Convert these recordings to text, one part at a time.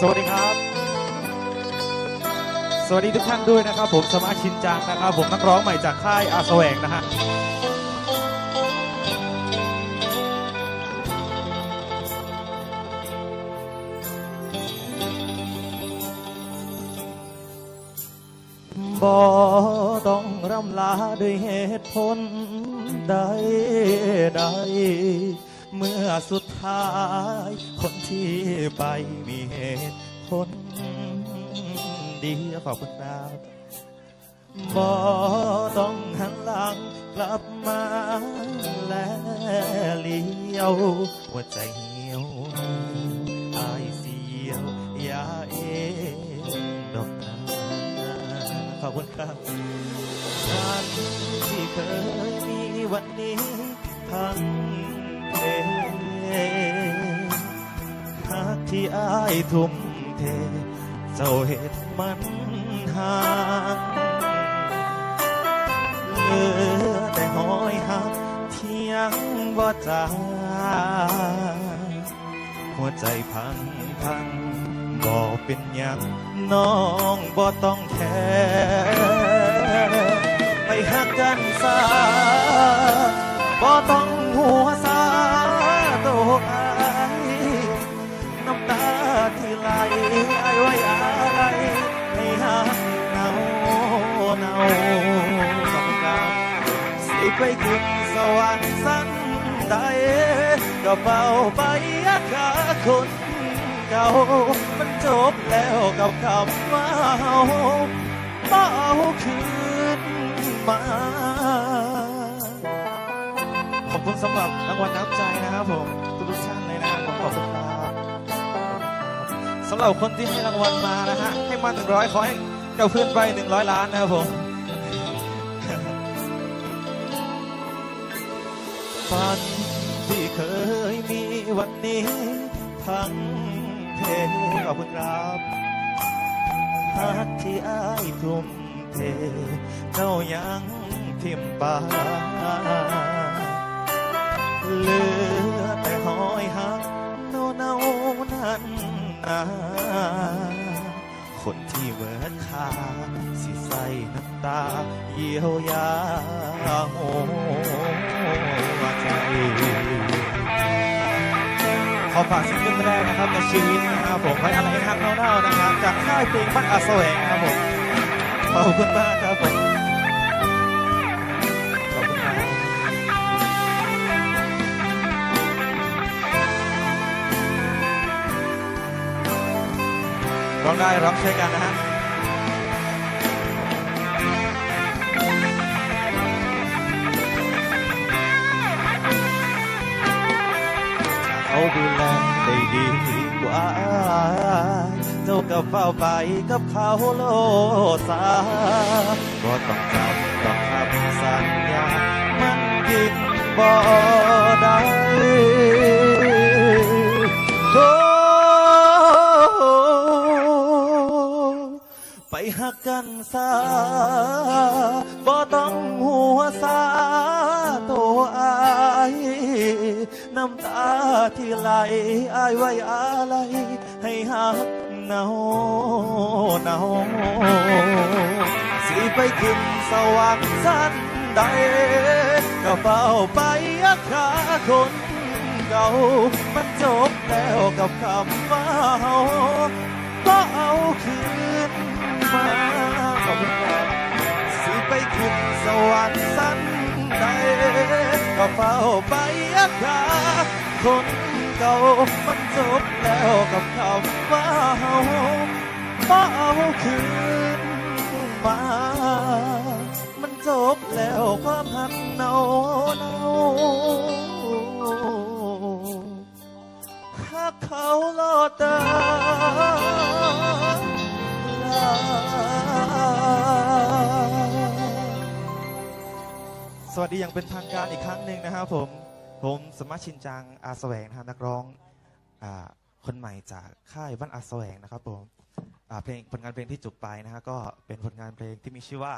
สวัสดีครับ สวัสดีทุกท่านด้วยนะครับ ผมสมาชินจังนะครับ ผมนักร้องใหม่จากค่ายอาแสวงนะฮะบ่ต้องร่ำลาด้วยเหตุผลใดใด เมื่อสุดท้ายคน ที่ไปมีเหตุผลดีขอบคุณครับบ่ต้องหันหลังกลับมาและเลี้ยวหัวใจเหี่ยวอายเสียวอย่าเองดอกนาขอบคุณครับฉันที่เคยมีวันนี้ทั้งเพหาก ที่อายทุ่มเท เจ้าเหตุมันห่างเหลือแต่หอยหักเที่ยังบ่จางหัวใจพังพังบ่เป็นยังน้องบ่ต้องแคร์ไปหักกันซะบ่ต้องหัวซ ขอบคุณครับสิไปขึ้นสวรรค์สันใดก็เบาไปอาคาคนเก่า มันจบแล้วกับคำว่าเฮาบ่เอาคืนมา ขอบคุณสำหรับรางวัลน้ำใจนะครับผมทุกท่านเลยนะครับขอบคุณครับสำหรับคนที่ให้รางวัลมานะฮะให้มาหนึ่งร้อยขอให้เจ้าเพื่อนไปหนึ่งร้อยล้านนะครับผม ฝันที่เคยมีวันนี้ ทั้งเพขอบคุณครับหักที่อายทุ่มเทเจ้ายังทิมปาเหลือแต่หอยหักเนาเนานั้นนาคนที่เหมือนค่าสิใส่น้ำตา เยียวยาหัว ขอฝากซิงเกิลแรกนะครับในชีวิตนะครับผมไว้อะไรฮักเน่าๆนะครับจากค่ายเพลงบ้านอาแสวงครับผมขอบคุณมากครับผมขอบคุณครับร้องได้ร้องช่วยกันนะฮะ เขาดูแลได้ดีกว่าเจ้าก็เฝ้าไปกับเขาโลซาก็ต้องจำต้องทำสัญญา มันกินบ่ได้โอ้ไปหักกันซาำตาที่ไหลอายไว้อะไรให้หักเนาเนาสิไปขึ้นสวรรค์สั้นใดก็เฝ้าไปอักขาคนเก่ามันจบแล้วกับคำว่าเฮา ก็เฝ้าไปอาคาคนเก่ามันจบแล้วกับคำว่าเฮาบ่เอาคืนมา มันจบแล้วความหักเนาเนาหักเขาลดเตอ วัสดีอย่างเป็นทางการอีกครั้งหนึ่งนะครับผม ผมสมาชินจังอาแสวงนะครับนักร้องอคนใหม่จากค่ายบ้านอาแสวงนะครับผมเพลงผลงานเพลงที่จบไปนะฮะก็เป็นผลงานเพลงที่มีชื่อว่า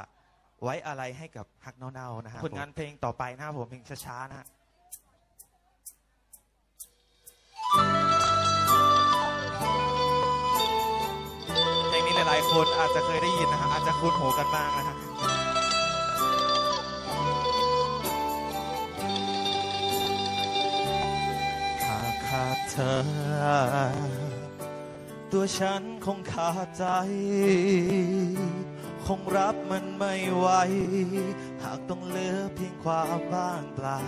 ไว้อะไรให้กับฮักเน่าๆนะฮะผลงานเพลงต่อไปนะครับผมเพลงช้าๆนะฮะสคนอาจจะเคยได้ยินนะฮะอาจจะคุ้นหูกันบ้างนะฮะ อ ตัวฉันคงขาดใจ คงรับมันไม่ไหว หากต้องเหลือเพียงความว่างเปล่า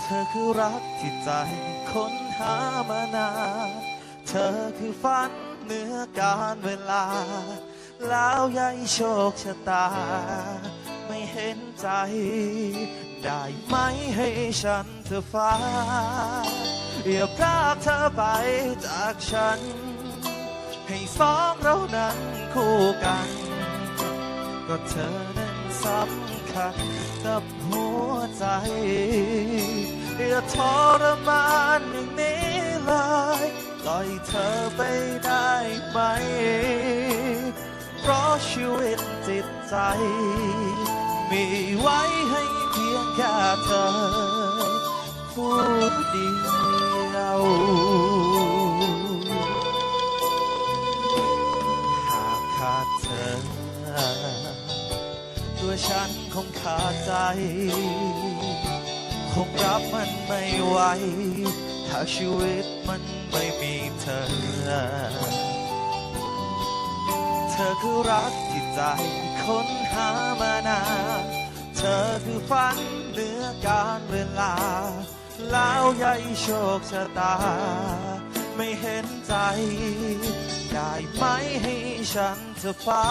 เธอคือรักที่ใจค้นหามานานเธอคือฝันเหนือการเวลา แล้วยายโชคชะตา ไม่เห็นใจ ได้ไหมให้ฉัน เธอฟ้า อย่าพรากเธอไปจากฉัน ให้สองเรานั้นคู่กัน ก็เธอนั้นสำคัญกับหัวใจ อย่าทรมานอย่างนี้เลยปล่อยเธอไปได้ไหม เพราะชีวิตจิตใจ มีไว้ให้เพียงแค่เธอ ผู้เดียวหากขาดเธอ ตัวฉันคงขาดใจ คงรับมันไม่ไหวถ้าชีวิตมันไม่มีเธอ เธอคือรักที่ใจค้นหามานานเธอคือฝันเหนือการเวลา แล้วยายโชคชะตา ไม่เห็นใจ ได้ไหมให้ฉันเธอฟ้า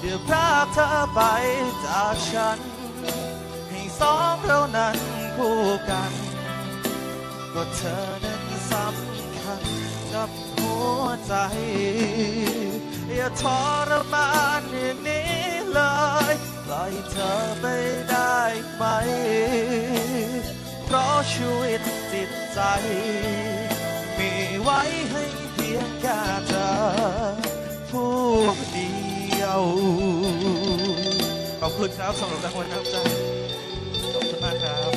เดี๋ยวพรากเธอไปจากฉัน ให้สองเรานั้นคู่กัน ก็เธอนั้นสำคัญกับหัวใจ อย่าทรมานอย่างนี้เลยปล่อยเธอไปได้ไหม ชีวิตจิตใจ มีไว้ให้เพียงแค่เธอผู้เดียว ขอบคุณครับสำหรับรางวัลน้ำใจ ขอบคุณมากครับ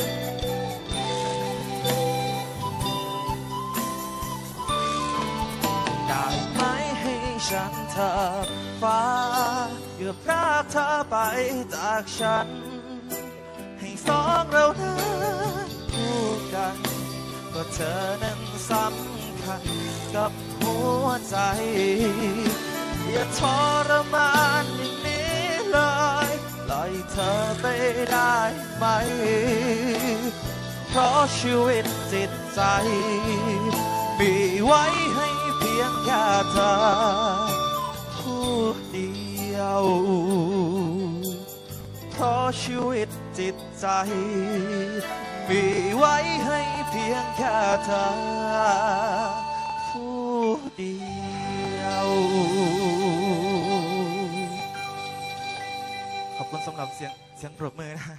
ได้ไหมให้ฉันเธอฟ้าอย่าพรากเธอไปจากฉัน ให้สองเรานั้น กัน ก็เธอนั้นสำคัญกับหัวใจ อย่าทรมานอย่างนี้เลยปล่อยเธอไปได้ไหม เพราะชีวิตจิตใจ มีไว้ให้เพียงแค่เธอผู้เดียว เพราะชีวิตจิตใจ มีไว้ให้เพียงแค่เธอผู้เดียวขอบคุณสำหรับเสียงเสียงปรบมือนะ